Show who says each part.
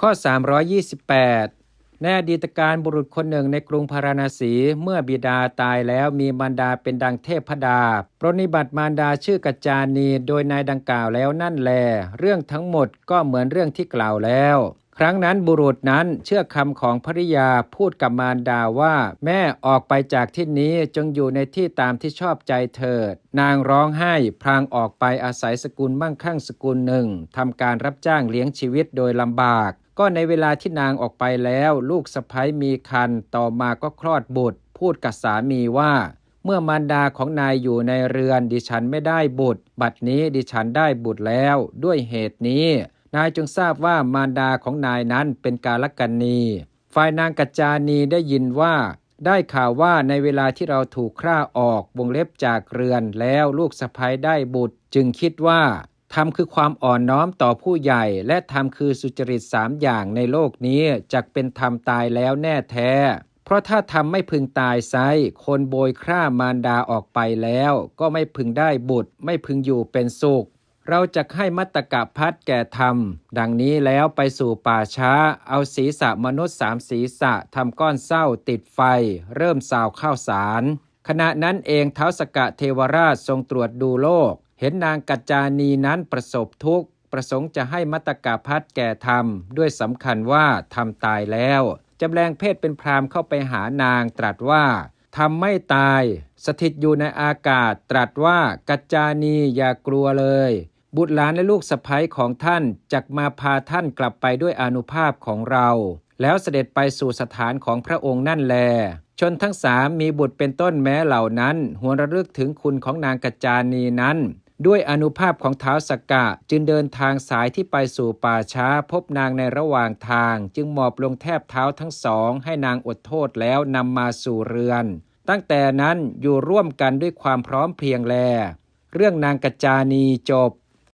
Speaker 1: ข้อ 328 ในอดีตการบุรุษคนหนึ่งในกรุงพาราณสีเมื่อบิดาตายแล้วมีมารดาเป็นดังเทพดา ปรนนิบัติมารดาชื่อกัจจานีโดยนายดังกล่าวแล้วนั่นแล เรื่องทั้งหมดก็เหมือนเรื่องที่กล่าวแล้วครั้งนั้นบุรุษนั้นเชื่อคำของภริยาพูดกับมารดาว่า แม่ออกไปจากที่นี้จงอยู่ในที่ตามที่ชอบใจเถิด นางร้องไห้พลางออกไปอาศัยสกุลมั่งคั่งสกุลหนึ่งทำการรับจ้างเลี้ยงชีวิตโดยลำบาก ก็ในเวลาที่นางออกไปแล้ว ลูกสะพ้ยมีคันต่อมาก็คลอดบุตร พูดกับสามีว่า เมื่อมารดาของนายอยู่ในเรือนดิฉันไม่ได้บุตร บัดนี้ดิฉันได้บุตรแล้ว ด้วยเหตุนี้ นายจึงทราบว่ามารดาของนายนั้นเป็นกาลกันนีฝ่ายนางกัจจานีได้ยินว่า ได้ข่าวว่าในเวลาที่เราถูกฆ่าออกวงเล็บจากเรือนแล้วลูกสะพ้ยได้บุตร จึงคิดว่า ทำคือความอ่อนน้อมต่อผู้ใหญ่ และทำคือสุจริตสามอย่างในโลกนี้จักเป็นธรรมตายแล้วแน่แท้ เพราะถ้าทำไม่พึงตายไซคนโบยฆ่ามารดาออกไปแล้ว ก็ไม่พึงได้บุตร ไม่พึงอยู่เป็นสุข เราจะให้มัตตกะพัดแก่ธรรม ดังนี้แล้วไปสู่ป่าช้า เอาศีรษะมนุษย์สามศีรษะทำก้อนเศร้าติดไฟ เริ่มสาวข้าวสารขณะนั้นเองเท้าสกะเทวราชทรงตรวจดูโลก เห็นนางกัจจานีนั้นประสบทุกข์ ประสงค์จะให้มัตตกะพัดแก่ธรรม ด้วยสำคัญว่าทำตายแล้วจำแรงเพศเป็นพรามเข้าไปหานางตรัสว่าทำไม่ตาย สถิตอยู่ในอากาศตรัสว่ากัจจานีอย่ากลัวเลย บุตรหลานและลูกสะใภ้ของท่านจักมาพาท่านกลับไปด้วยอนุภาพของเรา แล้วเสด็จไปสู่สถานของพระองค์นั่นแล ชนทั้งสามมีบุตรเป็นต้นแม้เหล่านั้นหัวระลึกถึงคุณของนางกัจจานีนั้น ด้วยอนุภาพของเท้าสกกะจึงเดินทางสายที่ไปสู่ป่าช้าพบนางในระหว่างทาง จึงหมอบลงแทบเท้าทั้งสอง ให้นางอดโทษแล้วนำมาสู่เรือน ตั้งแต่นั้นอยู่ร่วมกันด้วยความพร้อมเพรียงแล เรื่องนางกัจจานีจบ